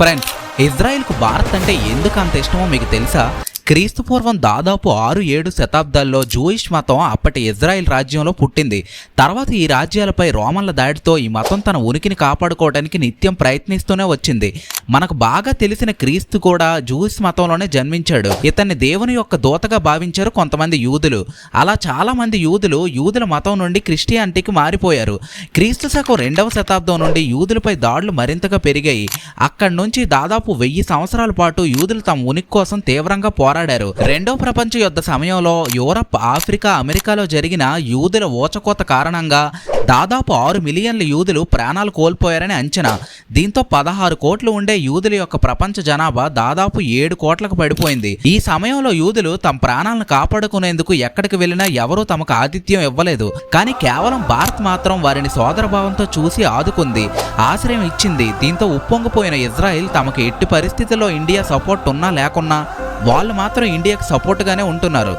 Friends ఇజ్రాయెల్కు Bharat అంటే ఎందుకు అంత ఇష్టమో మీకు తెలుసా? క్రీస్తుపూర్వం దాదాపు ఆరు ఏడు శతాబ్దాల్లో జూయిష్ మతం అప్పటి ఇజ్రాయెల్ రాజ్యంలో పుట్టింది. తర్వాత ఈ రాజ్యాలపై రోమన్ల దాడితో ఈ మతం తన ఉనికిని కాపాడుకోవడానికి నిత్యం ప్రయత్నిస్తూనే వచ్చింది. మనకు బాగా తెలిసిన క్రీస్తు కూడా జూయిష్ మతంలోనే జన్మించాడు. ఇతన్ని దేవుని యొక్క దూతగా భావించారు కొంతమంది యూదులు. అలా చాలా మంది యూదులు యూదుల మతం నుండి క్రిస్టియానిటీకి మారిపోయారు. క్రీస్తు శకం రెండవ శతాబ్దం నుండి యూదులపై దాడులు మరింతగా పెరిగాయి. అక్కడి నుంచి దాదాపు వెయ్యి సంవత్సరాల పాటు యూదులు తమ ఉనికి కోసం తీవ్రంగా పోరాడారు. రెండో ప్రపంచ యుద్ధ సమయంలో యూరప్ ఆఫ్రికా అమెరికాలో జరిగిన యూదుల ఓచకోత కారణంగా దాదాపు ఆరు మిలియన్ల యూదులు ప్రాణాలు కోల్పోయారని అంచనా. దీంతో పదహారు కోట్లు ఉండే యూదుల యొక్క ప్రపంచ జనాభా దాదాపు ఏడు కోట్లకు పడిపోయింది. ఈ సమయంలో యూదులు తమ ప్రాణాలను కాపాడుకునేందుకు ఎక్కడికి వెళ్ళినా ఎవరూ తమకు ఆతిథ్యం ఇవ్వలేదు. కానీ కేవలం భారత్ మాత్రం వారిని సోదరభావంతో చూసి ఆదుకుంది ఆశ్రయం ఇచ్చింది. దీంతో ఉప్పొంగిపోయిన ఇజ్రాయిల్ తమకు ఎట్టి పరిస్థితుల్లో ఇండియా సపోర్ట్ ఉన్నా లేకున్నా వాళ్ళు మాత్రం ఇండియాకు సపోర్ట్గానే ఉంటున్నారు.